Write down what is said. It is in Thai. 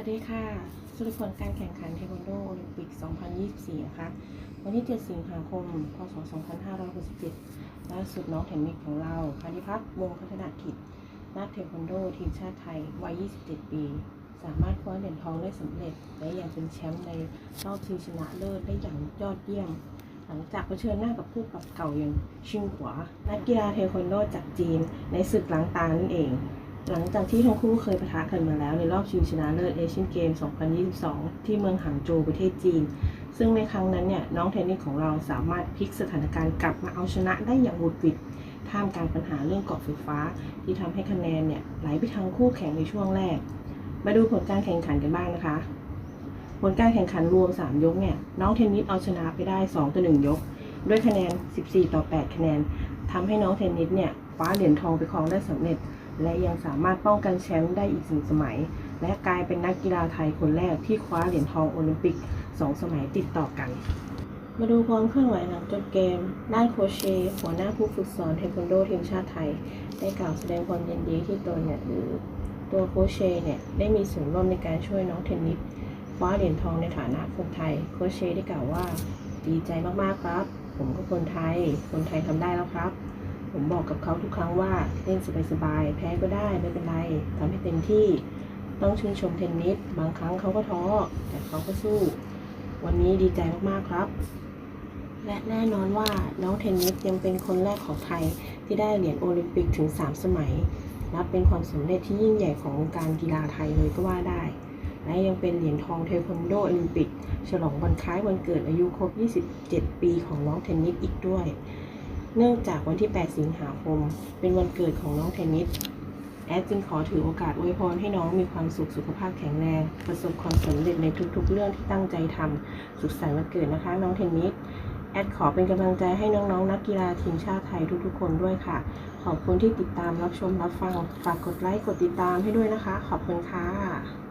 วัสดีค่ะ สรุปผลการแข่งขันเทควันโดโอลิมปิก 2024 นะคะ วันที่ 7 สิงหาคม พศ 2567 ล่าสุดน้องเทนนิสของเราพานิพัฒน์วงพัฒนากิจ นักเทควันโดทีมชาติไทย วัย 27 ปี สามารถคว้าเหรียญทองได้สำเร็จ และยังเป็นแชมป์ในรอบชิงชนะเลิศได้อย่างยอดเยี่ยม หลังจากเผชิญหน้ากับคู่ปรับเก่าอย่างชิงขวา นักกีฬาเทควันโดจากจีน ในศึกล้างตานั่นเอง หลังจากที่ทั้งคู่เคยปะทะกันมาแล้วในรอบชิงชนะเลิศเอเชียนเกม 2022 ที่เมืองหางโจวประเทศจีน ซึ่งในครั้งนั้นเนี่ยน้องเทนนิสของเราสามารถพลิกสถานการณ์กลับมาเอาชนะได้อย่างหวุดหวิดท่ามกลางปัญหาเรื่องเกาะไฟฟ้า ที่ทำให้คะแนนเนี่ยไหลไปทางคู่แข่งในช่วงแรก มาดูผลการแข่งขันกันบ้างนะคะ ผลการแข่งขันรวม 3 ยกเนี่ยน้องเทนนิสเอาชนะไปได้2ต่อ1ยก ด้วยคะแนน 14 ต่อ 8 คะแนนทำให้น้องเทนนิสเนี่ยคว้าเหรียญทองไปครองได้สำเร็จ และยังสามารถป้องกันแชมป์ได้อีกสี่สมัย และกลายเป็นนักกีฬาไทยคนแรกที่คว้าเหรียญทองโอลิมปิก2สมัยติดต่อกัน มาดูความเคลื่อนไหวหลังจบเกม ด้านโคเช หัวหน้าผู้ฝึกสอนเทควันโดทีมชาติไทย ได้กล่าวแสดงความยินดีที่ตนเนี่ยหรือตัวโคเชเนี่ยได้มีส่วนร่วมในการช่วยน้องเทนนิสคว้าเหรียญทองในฐานะคนไทย โคเชได้กล่าวว่า ดีใจมากๆครับ ผมก็คนไทย คนไทยทำได้แล้วครับ ผมบอกกับเขาทุกครั้งว่าเล่นสบายๆแพ้ก็ได้ไม่เป็นไรทำให้เต็มที่ต้องชื่นชมเทนนิสบางครั้งเขาก็ท้อแต่เขาก็สู้ วันนี้ดีใจมากๆครับ และแน่นอนว่าน้องเทนนิสยังเป็นคนแรกของไทยที่ได้เหรียญโอลิมปิกถึง 3 สมัย นับเป็นความสำเร็จที่ยิ่งใหญ่ของวงการกีฬาไทยเลยก็ว่าได้ และยังเป็นเหรียญทองเทควันโดโอลิมปิก ฉลองวันคล้ายวันเกิดอายุครบ 27 ปีของน้องเทนนิสอีกด้วย เนื่องจากวันที่ 8 สิงหาคม เป็นวันเกิดของน้องเทนนิส แอดจึงขอถือโอกาสอวยพรให้น้องมีความสุขสุขภาพแข็งแรง ประสบความสำเร็จในทุกๆ เรื่องที่ตั้งใจทำสุขสันต์วันเกิดนะคะ น้องเทนนิส แอดขอเป็นกำลังใจให้น้องๆ นักกีฬาทีมชาติไทยทุกๆ คนด้วยค่ะ ขอบคุณที่ติดตามรับชมรับฟัง ฝากกดไลค์กดติดตามให้ด้วยนะคะ ขอบคุณค่ะ